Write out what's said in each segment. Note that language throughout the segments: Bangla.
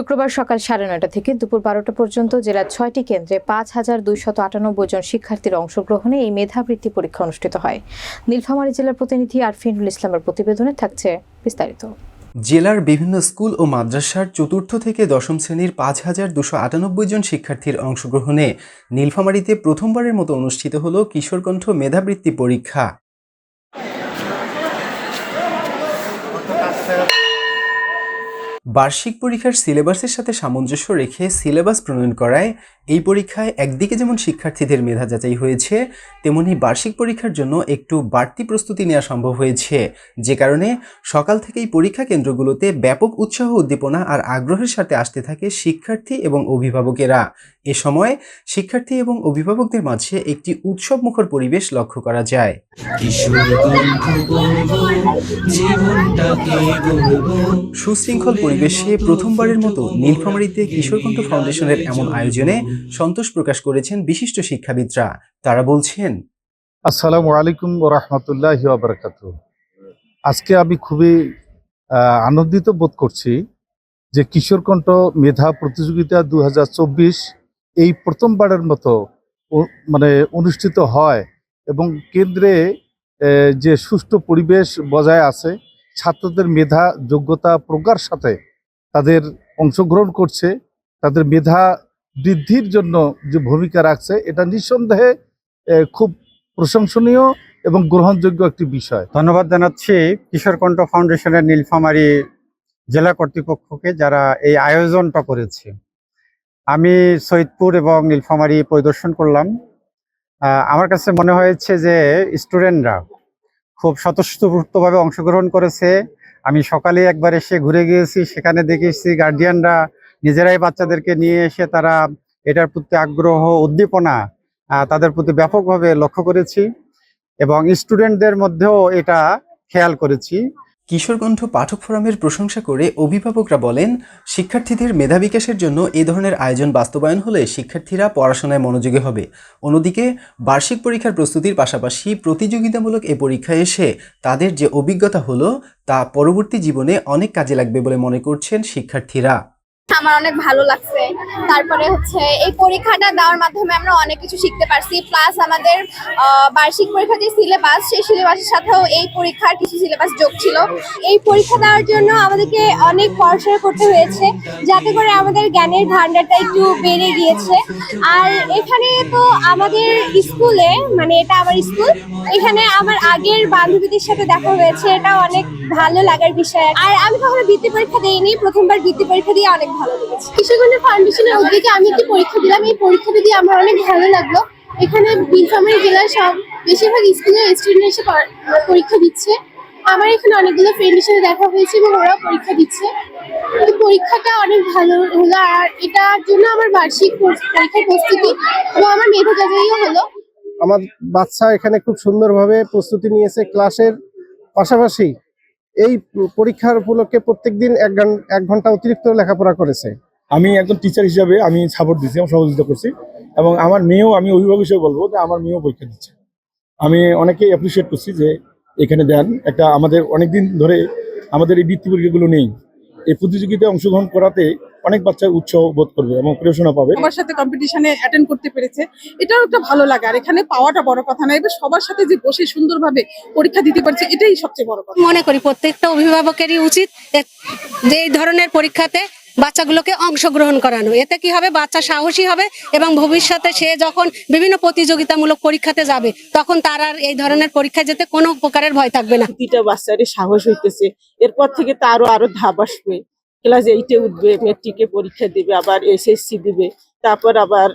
শুক্রবার সকাল সাড়ে নয়টা থেকে দুপুর বারোটা পর্যন্ত জেলার ছয়টি কেন্দ্রে পাঁচ হাজার দুইশত আটানব্বই জন শিক্ষার্থীর অংশগ্রহণে এই মেধাবৃত্তি পরীক্ষা অনুষ্ঠিত হয়। নীলফামারী জেলার প্রতিনিধি আরফিনুল ইসলামের প্রতিবেদনে থাকছে বিস্তারিত। জেলার বিভিন্ন স্কুল ও মাদ্রাসার চতুর্থ থেকে দশম শ্রেণির পাঁচ হাজার দুশো আটানব্বই জন শিক্ষার্থীর অংশগ্রহণে নীলফামারীতে প্রথমবারের মতো অনুষ্ঠিত হল কিশোরকণ্ঠ মেধাবৃত্তি পরীক্ষা। বার্ষিক পরীক্ষার সিলেবাসের সাথে সামঞ্জস্য রেখে সিলেবাস প্রণয়ন করায় এই পরীক্ষায় একদিকে যেমন শিক্ষার্থীদের মেধা যাচাই হয়েছে তেমনি বার্ষিক পরীক্ষার জন্য একটু বাড়তি প্রস্তুতি নেওয়া সম্ভব হয়েছে। যে কারণে সকাল থেকেই পরীক্ষা কেন্দ্রগুলোতে ব্যাপক উৎসাহ উদ্দীপনা আর আগ্রহের সাথে আসতে থাকে শিক্ষার্থী এবং অভিভাবকেরা। এ সময় শিক্ষার্থী এবং অভিভাবকদের মাঝে একটি উৎসবমুখর পরিবেশ লক্ষ্য করা যায়। সুশৃঙ্খল পরিবেশে প্রথমবারের মতো নীলফামারীতে কিশোরকণ্ঠ ফাউন্ডেশনের এমন আয়োজনে সন্তোষ প্রকাশ করেছেন বিশিষ্ট শিক্ষাবিদরা। তারা বলছেন, আসসালামু আলাইকুম রহমতুল্লাহ বারকাত আজকে আমি খুবই আনন্দিত বোধ করছি যে কিশোরকণ্ঠ মেধা প্রতিযোগিতা দু হাজার চব্বিশ এই প্রথমবারের মতো মানে অনুষ্ঠিত হয় এবং কেন্দ্রে যে সুষ্ঠু পরিবেশ বজায় আছে, ছাত্রদের মেধা, যোগ্যতা, প্রজ্ঞার সাথে তাদের অংশগ্রহণ করছে, তাদের মেধা বৃদ্ধির জন্য যে ভূমিকা রাখছে, এটা নিঃসন্দেহে খুব প্রশংসনীয় এবং গ্রহণযোগ্য একটি বিষয়। ধন্যবাদ জানাচ্ছি কিশোরকণ্ঠ ফাউন্ডেশনের নীলফামারী জেলা কর্তৃপক্ষকে যারা এই আয়োজনটা করেছে। আমি সৈয়দপুর এবং নীলফামারী পরিদর্শন করলাম। আমার কাছে মনে হয়েছে যে স্টুডেন্টরা খুব স্বতঃস্ফূর্তভাবে অংশগ্রহণ করেছে। আমি সকালে একবার এসে ঘুরে গিয়েছি, সেখানে দেখেছি গার্ডিয়ানরা নিজেরাই বাচ্চাদেরকে নিয়ে এসে তারা এটার প্রতি আগ্রহ, উদ্দীপনা তাদের প্রতি ব্যাপকভাবে লক্ষ্য করেছি এবং স্টুডেন্টদের মধ্যেও এটা খেয়াল করেছি। কিশোরকণ্ঠ পাঠক ফোরামের প্রশংসা করে অভিভাবকরা বলেন, শিক্ষার্থীদের মেধা বিকাশের জন্য এ ধরনের আয়োজন বাস্তবায়ন হলে শিক্ষার্থীরা পড়াশোনায় মনোযোগী হবে। অন্যদিকে, বার্ষিক পরীক্ষার প্রস্তুতির পাশাপাশি প্রতিযোগিতামূলক এ পরীক্ষায় এসে তাদের যে অভিজ্ঞতা হলো, তা পরবর্তী জীবনে অনেক কাজে লাগবে বলে মনে করছেন শিক্ষার্থীরা। আমার অনেক ভালো লাগছে। তারপরে হচ্ছে এই পরীক্ষাটা দেওয়ার মাধ্যমে আমরা অনেক কিছু শিখতে পারছি। প্লাস আমাদের বার্ষিক পরীক্ষা যে সিলেবাস সেই সিলেবাসের সাথেও এই পরীক্ষার কিছু সিলেবাস যোগ ছিল। এই পরীক্ষা দেওয়ার জন্য আমাদেরকে অনেক পড়াশোনা করতে হয়েছে, যাতে করে আমাদের জ্ঞানের ভান্ডারটা একটু বেড়ে গিয়েছে। আর এখানে তো আমাদের স্কুলে মানে এটা আমার স্কুল, এখানে আমার আগের বান্ধবীদের সাথে দেখা হয়েছে। এটা অনেক ভালো লাগার বিষয়। আর আমি কখনো বৃত্তি পরীক্ষা দিইনি, প্রথমবার বৃত্তি পরীক্ষা দিয়ে অনেক ভালো লেগেছে। কিশোরগঞ্জ ফাউন্ডেশনের উদ্যোগে আমি একটি পরীক্ষা দিলাম। এই পরীক্ষাটা দিয়ে আমার অনেক ভালো লাগল। এখানে নীলফামারী জেলার সব বেশিরভাগ স্কুলের স্টুডেন্ট এসে পরীক্ষা দিচ্ছে। আমার এখানে অনেকগুলো ফ্রেন্ডের সাথে দেখা হয়েছে এবং ওরাও পরীক্ষা দিচ্ছে। এই পরীক্ষাটা অনেক ভালো হলো আর এটার জন্য আমার বার্ষিক পরীক্ষার প্রস্তুতি এবং আমার মেধা যাচাইও হলো। আমার বাচ্চা এখানে খুব সুন্দরভাবে প্রস্তুতি নিয়েছে ক্লাসের পাশাপাশি। এই পরীক্ষার উপলক্ষে প্রত্যেকদিন এক ঘন- এক ঘণ্টা অতিরিক্ত লেখাপড়া করেছে। আমি একজন টিচার হিসাবে আমি সাপোর্ট দিচ্ছি এবং সহযোগিতা করছি। এবং আমার মেয়েও, আমি অভিভাবক হিসেবে বলব যে আমার মেয়েও পরীক্ষা দিচ্ছে। আমি অনেকে অ্যাপ্রিসিয়েট করছি যে এখানে দেন একটা আমাদের অনেক দিন ধরে আমাদের এই বৃত্তি পরীক্ষাগুলো নেই। এই প্রতিযোগিতায় অংশগ্রহণ করাতে অনেক বাচ্চা উৎসাহ বোধ করবে এবং প্রেরণা পাবে। সবার সাথে কম্পিটিশনে অ্যাটেন্ড করতে পেরেছে। এটাও একটা ভালো লাগে। আর এখানে পাওয়াটা বড় কথা না এবার সবার সাথে যে বসে সুন্দরভাবে পরীক্ষা দিতে পারছে এটাই সবচেয়ে বড় কথা। মনে করি প্রত্যেকটা অভিভাবকেরই উচিত যে এই ধরনের পরীক্ষাতে বাচ্চাগুলোকে অংশগ্রহণ করানো। এতে কি হবে? বাচ্চা সাহসী হবে এবং ভবিষ্যতে সে যখন বিভিন্ন প্রতিযোগিতামূলক পরীক্ষাতে যাবে তখন তার আর এই ধরনের পরীক্ষায় যেতে কোনো প্রকারের ভয় থাকবে না। প্রতিটা বাচ্চারই সাহস হইতেছে। এরপর থেকে তারও আরও ধাপ আসবে। ক্লাস এইটে উঠবে মেট্রিকে পরীক্ষা দেবে আবার এসএসসি দিবে। তারপর আবার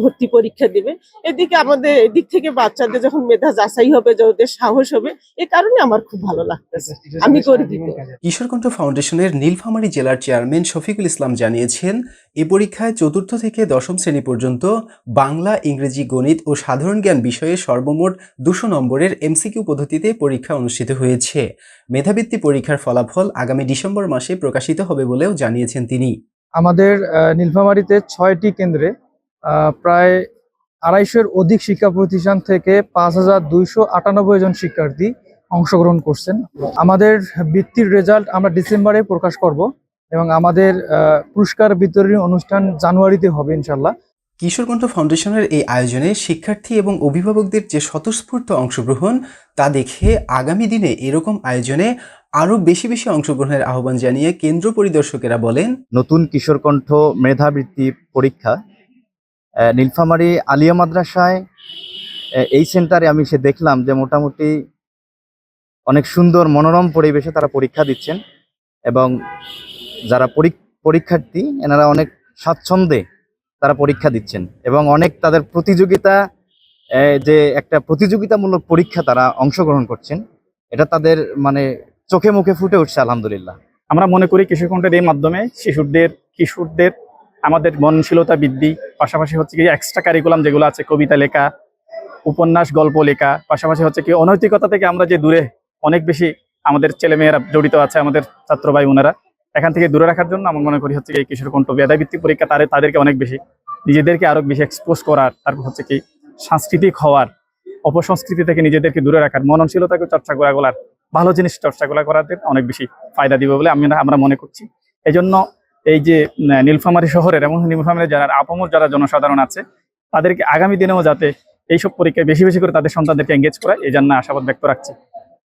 ভর্তি পরীক্ষা দিবে। এদিকে আমাদের এদিক থেকে বাচ্চাদের যখন মেধা যাচাই হবে যে ওদের সাহস হবে এ কারণে আমার খুব ভালো লাগতেছে। আমি গর্বিত। কিশোরকণ্ঠ ফাউন্ডেশনের নীলফামারী জেলার চেয়ারম্যান শফিকুল ইসলাম জানিয়েছেন এ পরীক্ষায় চতুর্থ থেকে দশম শ্রেণি পর্যন্ত বাংলা ইংরেজি গণিত ও সাধারণ জ্ঞান বিষয়ে সর্বমোট দুশো নম্বরের এমসিকিউ পদ্ধতিতে পরীক্ষা অনুষ্ঠিত হয়েছে। মেধাবৃত্তি পরীক্ষার ফলাফল আগামী ডিসেম্বর মাসে প্রকাশিত হবে বলেও জানিয়েছেন তিনি। আমাদের নীলফামারিতে ছয়টি কেন্দ্রে প্রায় আড়াইশোর অধিক শিক্ষা প্রতিষ্ঠান থেকে পাঁচ হাজার দুইশো আটানব্বই জন শিক্ষার্থী অংশগ্রহণ করছেন। আমাদের বৃত্তির রেজাল্ট আমরা ডিসেম্বরে প্রকাশ করব এবং আমাদের পুরস্কার বিতরণী অনুষ্ঠান জানুয়ারিতে হবে ইনশাল্লাহ। কিশোরকণ্ঠ ফাউন্ডেশনের এই আয়োজনে শিক্ষার্থী এবং অভিভাবকদের যে স্বতঃস্ফূর্ত অংশগ্রহণ, তা দেখে আগামী দিনে এরকম আয়োজনে আরও বেশি বেশি অংশগ্রহণের আহ্বান জানিয়ে কেন্দ্র পরিদর্শকেরা বলেন, নতুন কিশোরকণ্ঠ মেধাবৃত্তি পরীক্ষা নীলফামারী আলিয়া মাদ্রাসায় এই সেন্টারে আমি সে দেখলাম যে মোটামুটি অনেক সুন্দর মনোরম পরিবেশে তারা পরীক্ষা দিচ্ছেন এবং যারা পরীক- পরীক্ষার্থী, এনারা অনেক স্বাচ্ছন্দ্যে তারা পরীক্ষা দিচ্ছেন এবং অনেক তাদের প্রতিযোগিতা যে একটা প্রতিযোগিতামূলক পরীক্ষা তারা অংশগ্রহণ করছেন, এটা তাদের মানে চোখে মুখে ফুটে উঠছে, আলহামদুলিল্লাহ। আমরা মনে করি কিশোরকণ্ঠের এই মাধ্যমে শিশুদের কিশোরদের আমাদের মননশীলতা বৃদ্ধি, পাশাপাশি হচ্ছে কি এক্সট্রা কারিকুলাম যেগুলো আছে, কবিতা লেখা, উপন্যাস, গল্প লেখা, পাশাপাশি হচ্ছে কি অনৈতিকতা থেকে আমরা যে দূরে অনেক বেশি আমাদের ছেলেমেয়েরা জড়িত আছে, আমাদের ছাত্র ভাই বোনেরা। এখান থেকে দূরে রাখার জন্য আমরা মনে করি হচ্ছে কি এই কিশোরকণ্ঠ মেধাভিত্তিক পরীক্ষা তাদের তাদেরকে অনেক বেশি, নিজেদেরকে আরও বেশি এক্সপোজ করার, তারপর হচ্ছে কি সাংস্কৃতিক হওয়ার, অপসংস্কৃতি থেকে নিজেদেরকে দূরে রাখার, মননশীলতাকে চর্চা করা গলার, ভালো জিনিস চর্চাগুলো করাতে অনেক বেশি ফায়দা দিবে বলে আমি আমরা মনে করছি। এই জন্য এই যে নীলফামারী শহরের এবং নীলফামারী যারা আপমর যারা জনসাধারণ আছে, তাদেরকে আগামী দিনেও যাতে এইসব পরীক্ষায় বেশি বেশি করে তাদের সন্তানদেরকে এঙ্গেজ করা এই জন্য আশাবাদ ব্যক্ত রাখছি।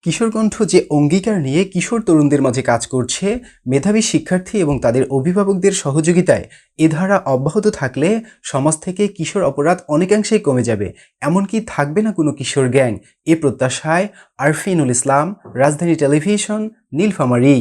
কিশোরকণ্ঠ যে অঙ্গীকার নিয়ে কিশোর তরুণদের মাঝে কাজ করছে, মেধাবী শিক্ষার্থী এবং তাদের অভিভাবকদের সহযোগিতায় এ ধারা অব্যাহত থাকলে সমাজ থেকে কিশোর অপরাধ অনেকাংশেই কমে যাবে। এমনকি থাকবে না কোনো কিশোর গ্যাং। এ প্রত্যাশায় আরফিনুল ইসলাম, রাজধানী টেলিভিশন, নীলফামারী।